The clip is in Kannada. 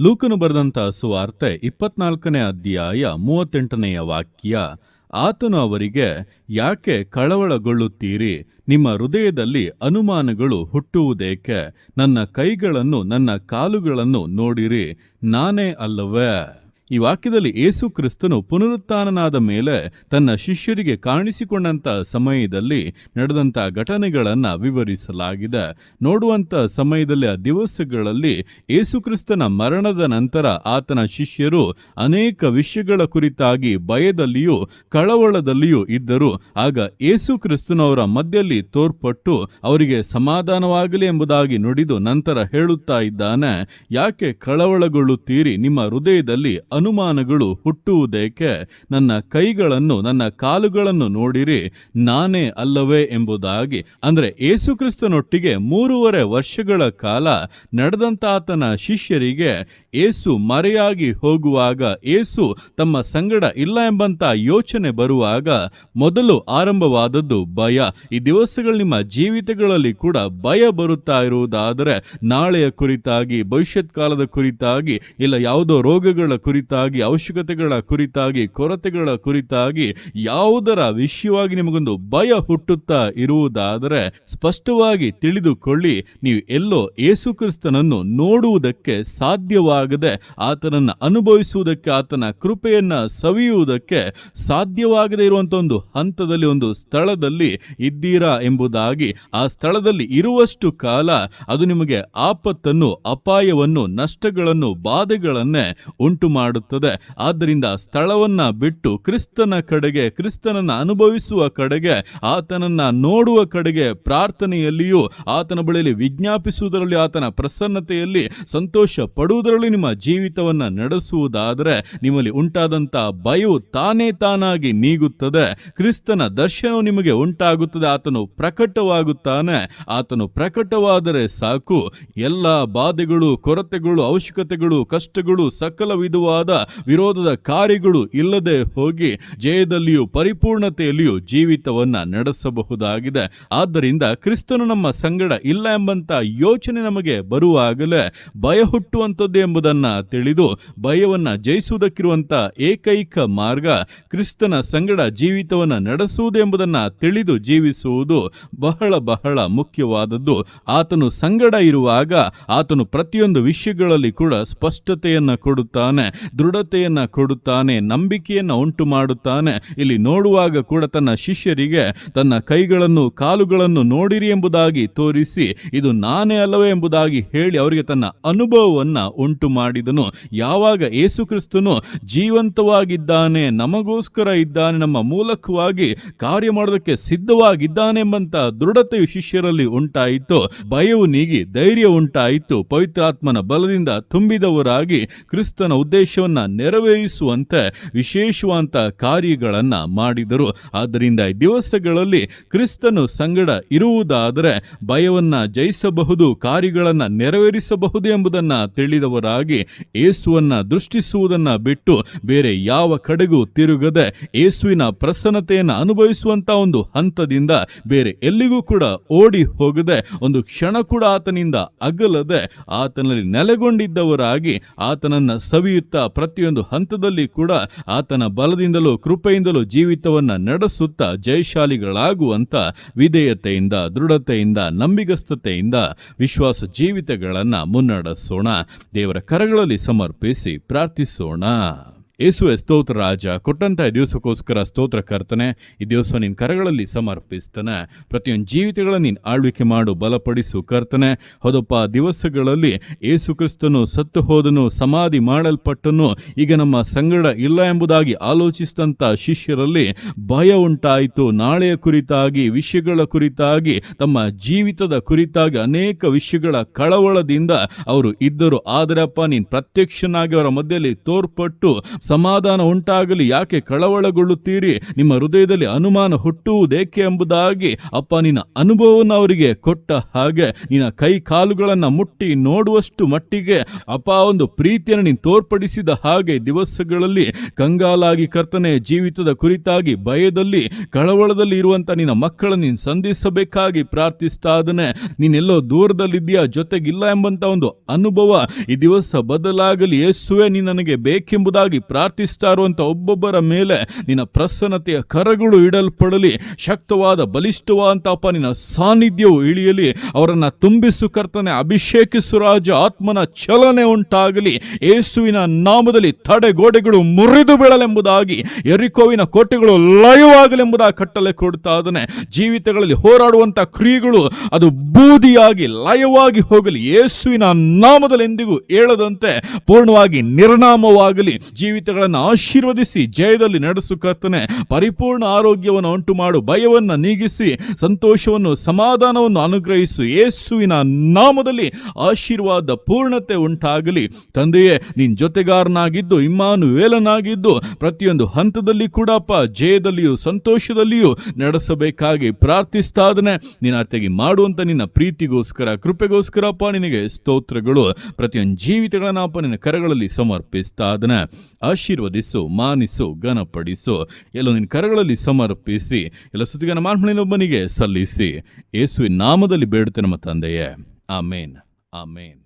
ಲೂಕನು ಬರೆದಂಥ ಸುವಾರ್ತೆ ಇಪ್ಪತ್ನಾಲ್ಕನೇ ಅಧ್ಯಾಯ ಮೂವತ್ತೆಂಟನೆಯ ವಾಕ್ಯ. ಆತನು ಅವರಿಗೆ, ಯಾಕೆ ಕಳವಳಗೊಳ್ಳುತ್ತೀರಿ? ನಿಮ್ಮ ಹೃದಯದಲ್ಲಿ ಅನುಮಾನಗಳು ಹುಟ್ಟುವುದೇಕೆ? ನನ್ನ ಕೈಗಳನ್ನು, ನನ್ನ ಕಾಲುಗಳನ್ನು ನೋಡಿರಿ, ನಾನೇ ಅಲ್ಲವೇ? ಈ ವಾಕ್ಯದಲ್ಲಿ ಏಸು ಕ್ರಿಸ್ತನು ಪುನರುತ್ಥಾನನಾದ ಮೇಲೆ ತನ್ನ ಶಿಷ್ಯರಿಗೆ ಕಾಣಿಸಿಕೊಂಡಂತ ಸಮಯದಲ್ಲಿ ನಡೆದಂತ ಘಟನೆಗಳನ್ನು ವಿವರಿಸಲಾಗಿದೆ. ನೋಡುವಂತ ಸಮಯದಲ್ಲಿ, ಆ ದಿವಸಗಳಲ್ಲಿ ಏಸು ಕ್ರಿಸ್ತನ ಮರಣದ ನಂತರ ಆತನ ಶಿಷ್ಯರು ಅನೇಕ ವಿಷಯಗಳ ಕುರಿತಾಗಿ ಭಯದಲ್ಲಿಯೂ ಕಳವಳದಲ್ಲಿಯೂ ಇದ್ದರು. ಆಗ ಏಸು ಕ್ರಿಸ್ತನವರ ಮಧ್ಯದಲ್ಲಿ ತೋರ್ಪಟ್ಟು ಅವರಿಗೆ ಸಮಾಧಾನವಾಗಲಿ ಎಂಬುದಾಗಿ ನುಡಿದು ನಂತರ ಹೇಳುತ್ತಾ ಇದ್ದಾನೆ, ಯಾಕೆ ಕಳವಳಗೊಳ್ಳುತ್ತೀರಿ? ನಿಮ್ಮ ಹೃದಯದಲ್ಲಿ ಅನುಮಾನಗಳು ಹುಟ್ಟುವುದೇಕೆ? ನನ್ನ ಕೈಗಳನ್ನು, ನನ್ನ ಕಾಲುಗಳನ್ನು ನೋಡಿರಿ, ನಾನೇ ಅಲ್ಲವೇ ಎಂಬುದಾಗಿ. ಅಂದರೆ ಏಸುಕ್ರಿಸ್ತನೊಟ್ಟಿಗೆ ಮೂರುವರೆ ವರ್ಷಗಳ ಕಾಲ ನಡೆದಂತ ಆತನ ಶಿಷ್ಯರಿಗೆ ಏಸು ಮರೆಯಾಗಿ ಹೋಗುವಾಗ, ಏಸು ತಮ್ಮ ಸಂಗಡ ಇಲ್ಲ ಎಂಬಂತ ಯೋಚನೆ ಬರುವಾಗ ಮೊದಲು ಆರಂಭವಾದದ್ದು ಭಯ. ಈ ದಿವಸಗಳು ನಿಮ್ಮ ಜೀವಿತಗಳಲ್ಲಿ ಕೂಡ ಭಯ ಬರುತ್ತಾ ಇರುವುದಾದರೆ ನಾಳೆಯ ಕುರಿತಾಗಿ ಭವಿಷ್ಯತ್ ಕಾಲದ ಕುರಿತಾಗಿ, ಇಲ್ಲ ಯಾವುದೋ ರೋಗಗಳ ಕುರಿತಾಗಿ, ಅವಶ್ಯಕತೆಗಳ ಕುರಿತಾಗಿ, ಕೊರತೆಗಳ ಕುರಿತಾಗಿ ಯಾವುದರ ವಿಷಯವಾಗಿ ನಿಮಗೊಂದು ಭಯ ಹುಟ್ಟುತ್ತಾ ಇರುವುದಾದರೆ ಸ್ಪಷ್ಟವಾಗಿ ತಿಳಿದುಕೊಳ್ಳಿ, ನೀವು ಎಲ್ಲೋ ಯೇಸುಕ್ರಿಸ್ತನನ್ನು ನೋಡುವುದಕ್ಕೆ ಸಾಧ್ಯವಾಗದೆ, ಆತನನ್ನು ಅನುಭವಿಸುವುದಕ್ಕೆ, ಆತನ ಕೃಪೆಯನ್ನ ಸವಿಯುವುದಕ್ಕೆ ಸಾಧ್ಯವಾಗದೇ ಇರುವಂತ ಒಂದು ಹಂತದಲ್ಲಿ, ಒಂದು ಸ್ಥಳದಲ್ಲಿ ಇದ್ದೀರಾ ಎಂಬುದಾಗಿ, ಆ ಸ್ಥಳದಲ್ಲಿ ಇರುವಷ್ಟು ಕಾಲ ಅದು ನಿಮಗೆ ಆಪತ್ತನ್ನು, ಅಪಾಯವನ್ನು, ನಷ್ಟಗಳನ್ನು, ಬಾಧೆಗಳನ್ನೇ ಉಂಟು ಮಾಡುತ್ತದೆ ಆದ್ದರಿಂದ ಸ್ಥಳವನ್ನ ಬಿಟ್ಟು ಕ್ರಿಸ್ತನ ಕಡೆಗೆ, ಕ್ರಿಸ್ತನನ್ನ ಅನುಭವಿಸುವ ಕಡೆಗೆ, ಆತನನ್ನ ನೋಡುವ ಕಡೆಗೆ ಪ್ರಾರ್ಥನೆಯಲ್ಲಿಯೂ, ಆತನ ಬಳಿಯಲ್ಲಿ ವಿಜ್ಞಾಪಿಸುವುದರಲ್ಲಿ, ಆತನ ಪ್ರಸನ್ನತೆಯಲ್ಲಿ ಸಂತೋಷ ಪಡುವುದರಲ್ಲಿ ನಿಮ್ಮ ಜೀವಿತವನ್ನ ನಡೆಸುವುದಾದರೆ ನಿಮ್ಮಲ್ಲಿ ಉಂಟಾದಂತ ಭಯವು ತಾನೇ ತಾನಾಗಿ ನೀಗುತ್ತದೆ. ಕ್ರಿಸ್ತನ ದರ್ಶನವು ನಿಮಗೆ ಉಂಟಾಗುತ್ತದೆ, ಆತನು ಪ್ರಕಟವಾಗುತ್ತಾನೆ. ಆತನು ಪ್ರಕಟವಾದರೆ ಸಾಕು. ಎಲ್ಲ ಬಾಧೆಗಳು, ಕೊರತೆಗಳು, ಅವಶ್ಯಕತೆಗಳು, ಕಷ್ಟಗಳು ಸಕಲ ವಿಧವಾದ ವಿರೋಧದ ಕಾರ್ಯಗಳು ಇಲ್ಲದೆ ಹೋಗಿ ಜಯದಲ್ಲಿಯೂ ಪರಿಪೂರ್ಣತೆಯಲ್ಲಿಯೂ ಜೀವಿತವನ್ನ ನಡೆಸಬಹುದಾಗಿದೆ. ಆದ್ದರಿಂದ ಕ್ರಿಸ್ತನು ನಮ್ಮ ಸಂಗಡ ಇಲ್ಲ ಎಂಬಂತ ಯೋಚನೆ ನಮಗೆ ಬರುವಾಗಲೇ ಭಯ ಹುಟ್ಟುವಂಥದ್ದು ಎಂಬುದನ್ನು ತಿಳಿದು ಭಯವನ್ನು ಜಯಿಸುವುದಕ್ಕಿರುವಂತ ಏಕೈಕ ಮಾರ್ಗ ಕ್ರಿಸ್ತನ ಸಂಗಡ ಜೀವಿತವನ್ನ ನಡೆಸುವುದು ಎಂಬುದನ್ನು ತಿಳಿದು ಜೀವಿಸುವುದು ಬಹಳ ಬಹಳ ಮುಖ್ಯವಾದದ್ದು. ಆತನು ಸಂಗಡ ಇರುವಾಗ ಆತನು ಪ್ರತಿಯೊಂದು ವಿಷಯಗಳಲ್ಲಿ ಕೂಡ ಸ್ಪಷ್ಟತೆಯನ್ನು ಕೊಡುತ್ತಾನೆ. ದೃಢತೆಯನ್ನ ಕೊಡುತ್ತಾನೆ, ನಂಬಿಕೆಯನ್ನ ಉಂಟು ಮಾಡುತ್ತಾನೆ ಇಲ್ಲಿ ನೋಡುವಾಗ ಕೂಡ ತನ್ನ ಶಿಷ್ಯರಿಗೆ ತನ್ನ ಕೈಗಳನ್ನು, ಕಾಲುಗಳನ್ನು ನೋಡಿರಿ ಎಂಬುದಾಗಿ ತೋರಿಸಿ, ಇದು ನಾನೇ ಅಲ್ಲವೇ ಎಂಬುದಾಗಿ ಹೇಳಿ ಅವರಿಗೆ ತನ್ನ ಅನುಭವವನ್ನ ಉಂಟು ಮಾಡಿದನು ಯಾವಾಗ ಯೇಸುಕ್ರಿಸ್ತನು ಜೀವಂತವಾಗಿದ್ದಾನೆ, ನಮಗೋಸ್ಕರ ಇದ್ದಾನೆ, ನಮ್ಮ ಮೂಲಕವಾಗಿ ಕಾರ್ಯ ಮಾಡೋದಕ್ಕೆ ಸಿದ್ಧವಾಗಿದ್ದಾನೆ ಎಂಬಂತ ದೃಢತೆಯು ಶಿಷ್ಯರಲ್ಲಿ ಉಂಟಾಯಿತು. ಭಯವು ನೀಗಿ ಧೈರ್ಯ ಉಂಟಾಯಿತು. ಪವಿತ್ರಾತ್ಮನ ಬಲದಿಂದ ತುಂಬಿದವರಾಗಿ ಕ್ರಿಸ್ತನ ಉದ್ದೇಶವನ್ನ ನೆರವೇರಿಸುವಂತೆ ವಿಶೇಷವಾದ ಕಾರ್ಯಗಳನ್ನ ಮಾಡಿದರು. ಆದ್ದರಿಂದ ದಿವಸಗಳಲ್ಲಿ ಕ್ರಿಸ್ತನು ಸಂಗಡ ಇರುವುದಾದರೆ ಭಯವನ್ನ ಜಯಿಸಬಹುದು, ಕಾರ್ಯಗಳನ್ನ ನೆರವೇರಿಸಬಹುದು ಎಂಬುದನ್ನ ತಿಳಿದವರಾಗಿ ಏಸುವನ್ನ ದೃಷ್ಟಿಸುವುದನ್ನ ಬಿಟ್ಟು ಬೇರೆ ಯಾವ ಕಡೆಗೂ ತಿರುಗದೆ ಏಸುವಿನ ಪ್ರಸನ್ನತೆಯನ್ನ ಅನುಭವಿಸುವಂತ ಒಂದು ಹಂತದಿಂದ ಬೇರೆ ಎಲ್ಲಿಗೂ ಕೂಡ ಓಡಿ ಹೋಗದೆ, ಒಂದು ಕ್ಷಣ ಕೂಡ ಆತನಿಂದ ಅಗಲದೆ ಆತನಲ್ಲಿ ನೆಲೆಗೊಂಡಿದ್ದವರಾಗಿ ಆತನನ್ನ ಸವಿಯುತ್ತಾ ಪ್ರತಿಯೊಂದು ಹಂತದಲ್ಲಿ ಕೂಡ ಆತನ ಬಲದಿಂದಲೂ ಕೃಪೆಯಿಂದಲೂ ಜೀವಿತವನ್ನ ನಡೆಸುತ್ತಾ ಜಯಶಾಲಿಗಳಾಗುವಂತ ವಿಧೇಯತೆಯಿಂದ, ದೃಢತೆಯಿಂದ, ನಂಬಿಗಸ್ತತೆಯಿಂದ ವಿಶ್ವಾಸ ಜೀವಿತಗಳನ್ನು ಮುನ್ನಡೆಸೋಣ. ದೇವರ ಕರಗಳಲ್ಲಿ ಸಮರ್ಪಿಸಿ ಪ್ರಾರ್ಥಿಸೋಣ. ಯೇಸುವೆ ಸ್ತೋತ್ರ ರಾಜ ಕೊಟ್ಟಂತಹ ದಿವಸಕ್ಕೋಸ್ಕರ ಸ್ತೋತ್ರ ಕರ್ತನೆ, ಈ ದಿವಸ ನಿನ್ನ ಕರಗಳಲ್ಲಿ ಸಮರ್ಪಿಸ್ತಾನೆ. ಪ್ರತಿಯೊಂದು ಜೀವಿತಗಳ ನೀನು ಆಳ್ವಿಕೆ ಮಾಡು, ಬಲಪಡಿಸು ಕರ್ತನೆ. ಹೌದಪ್ಪ ದಿವಸಗಳಲ್ಲಿ ಏಸು ಕ್ರಿಸ್ತನು ಸತ್ತು ಹೋದನು, ಸಮಾಧಿ ಮಾಡಲ್ಪಟ್ಟನು. ಈಗ ನಮ್ಮ ಸಂಗಡ ಇಲ್ಲ ಎಂಬುದಾಗಿ ಆಲೋಚಿಸಿದಂಥ ಶಿಷ್ಯರಲ್ಲಿ ಭಯ ಉಂಟಾಯಿತು. ನಾಳೆಯ ಕುರಿತಾಗಿ, ವಿಷಯಗಳ ಕುರಿತಾಗಿ, ತಮ್ಮ ಜೀವಿತದ ಕುರಿತಾಗಿ ಅನೇಕ ವಿಷಯಗಳ ಕಳವಳದಿಂದ ಅವರು ಇದ್ದರು. ಆದರೆ ಅಪ್ಪ, ನೀನು ಪ್ರತ್ಯಕ್ಷನಾಗಿ ಅವರ ಮಧ್ಯದಲ್ಲಿ ತೋರ್ಪಟ್ಟು ಸಮಾಧಾನ ಉಂಟಾಗಲಿ, ಯಾಕೆ ಕಳವಳಗೊಳ್ಳುತ್ತೀರಿ? ನಿಮ್ಮ ಹೃದಯದಲ್ಲಿ ಅನುಮಾನ ಹುಟ್ಟುವುದೇಕೆ ಎಂಬುದಾಗಿ ಅಪ್ಪ ನಿನ್ನ ಅನುಭವವನ್ನು ಅವರಿಗೆ ಕೊಟ್ಟ ಹಾಗೆ ನಿನ್ನ ಕೈ ಕಾಲುಗಳನ್ನು ಮುಟ್ಟಿ ನೋಡುವಷ್ಟು ಮಟ್ಟಿಗೆ ಅಪ್ಪ ಒಂದು ಪ್ರೀತಿಯನ್ನು ನೀನು ತೋರ್ಪಡಿಸಿದ ಹಾಗೆ ದಿವಸಗಳಲ್ಲಿ ಕಂಗಾಲಾಗಿ ಕರ್ತನೆ ಜೀವಿತದ ಕುರಿತಾಗಿ ಭಯದಲ್ಲಿ ಕಳವಳದಲ್ಲಿ ಇರುವಂತ ನಿನ್ನ ಮಕ್ಕಳನ್ನು ನೀನು ಸಂಧಿಸಬೇಕಾಗಿ ಪ್ರಾರ್ಥಿಸ್ತಾ ಇದ್ದಾನೆ. ನೀನೆಲ್ಲೋ ದೂರದಲ್ಲಿದ್ದೀಯಾ? ಜೊತೆಗಿಲ್ಲ ಎಂಬಂತ ಒಂದು ಅನುಭವ ಈ ದಿವಸ ಬದಲಾಗಲಿ. ಯೇಸುವೆ, ನೀನು ನನಗೆ ಬೇಕೆಂಬುದಾಗಿ ಪ್ರಾರ್ಥಿಸ್ತಾ ಅಂತ ಒಬ್ಬೊಬ್ಬರ ಮೇಲೆ ನಿನ್ನ ಪ್ರಸನ್ನತೆಯ ಕರಗಳು ಇಡಲ್ಪಡಲಿ, ಶಕ್ತವಾದ ಬಲಿಷ್ಠವಾದಂಥಪ್ಪ ನಿನ್ನ ಸಾನ್ನಿಧ್ಯವು ಇಳಿಯಲಿ, ಅವರನ್ನು ತುಂಬಿಸು ಕರ್ತನೆ, ಅಭಿಷೇಕಿಸು ರಾಜ, ಆತ್ಮನ ಚಲನೆ ಉಂಟಾಗಲಿ, ಯೇಸುವಿನ ನಾಮದಲ್ಲಿ ತಡೆಗೋಡೆಗಳು ಮುರಿದು ಬೀಳಲೆಂಬುದಾಗಿ ಎರಿಕೋವಿನ ಕೋಟೆಗಳು ಲಯವಾಗಲೆಂಬುದಾಗಿ ಕಟ್ಟಲೆ ಕೊಡ್ತಾ ಇದ್ದಾನೆ. ಜೀವಿತಗಳಲ್ಲಿ ಹೋರಾಡುವಂಥ ಕ್ರಿಯೆಗಳು ಅದು ಬೂದಿಯಾಗಿ, ಲಯವಾಗಿ ಹೋಗಲಿ, ಯೇಸುವಿನ ನಾಮದಲ್ಲಿ ಎಂದಿಗೂ ಹೇಳದಂತೆ ಪೂರ್ಣವಾಗಿ ನಿರ್ನಾಮವಾಗಲಿ ಜೀವಿತಗಳನ್ನು ಆಶೀರ್ವದಿಸಿ ಜಯದಲ್ಲಿ ನಡೆಸು ಕರ್ತನೆ, ಪರಿಪೂರ್ಣ ಆರೋಗ್ಯವನ್ನು ಉಂಟು ಮಾಡು ಭಯವನ್ನು ನೀಗಿಸಿ, ಸಂತೋಷವನ್ನು, ಸಮಾಧಾನವನ್ನು ಅನುಗ್ರಹಿಸು. ಯೇಸುವಿನ ನಾಮದಲ್ಲಿ ಆಶೀರ್ವಾದ, ಪೂರ್ಣತೆ ಉಂಟಾಗಲಿ. ತಂದೆಯೇ, ನಿನ್ ಜೊತೆಗಾರನಾಗಿದ್ದು ಇಮ್ಮಾನು ವೇಲನಾಗಿದ್ದು ಪ್ರತಿಯೊಂದು ಹಂತದಲ್ಲಿ ಕೂಡಪ್ಪ, ಜಯದಲ್ಲಿಯೂ ಸಂತೋಷದಲ್ಲಿಯೂ ನಡೆಸಬೇಕಾಗಿ ಪ್ರಾರ್ಥಿಸ್ತಾ ಇದ್ದಾನೆ. ನಿನ್ನ ಅತ್ತೆಗೆ ಮಾಡುವಂತ ನಿನ್ನ ಪ್ರೀತಿಗೋಸ್ಕರ, ಕೃಪೆಗೋಸ್ಕರಪ್ಪ ನಿನಗೆ ಸ್ತೋತ್ರಗಳು. ಪ್ರತಿಯೊಂದು ಜೀವಿತಗಳನ್ನಪ್ಪ ನಿನ್ನ ಕರಗಳಲ್ಲಿ ಸಮರ್ಪಿಸ್ತಾ ಇದ್ದಾನೆ. ಆಶೀರ್ವದಿಸು, ಮಾನಿಸು, ಘನಪಡಿಸು. ಎಲ್ಲ ನಿನ್ನ ಕರಗಳಲ್ಲಿ ಸಮರ್ಪಿಸಿ, ಎಲ್ಲ ಸ್ತುತಿಗನ ಮಾನ್ಮಣಿನೊಬ್ಬನಿಗೆ ಸಲ್ಲಿಸಿ. ಯೇಸುವಿನ ನಾಮದಲ್ಲಿ ಬೇಡುತ್ತೆ ನಮ್ಮ ತಂದೆಯೇ. ಆಮೇನ್. ಆಮೇನ್.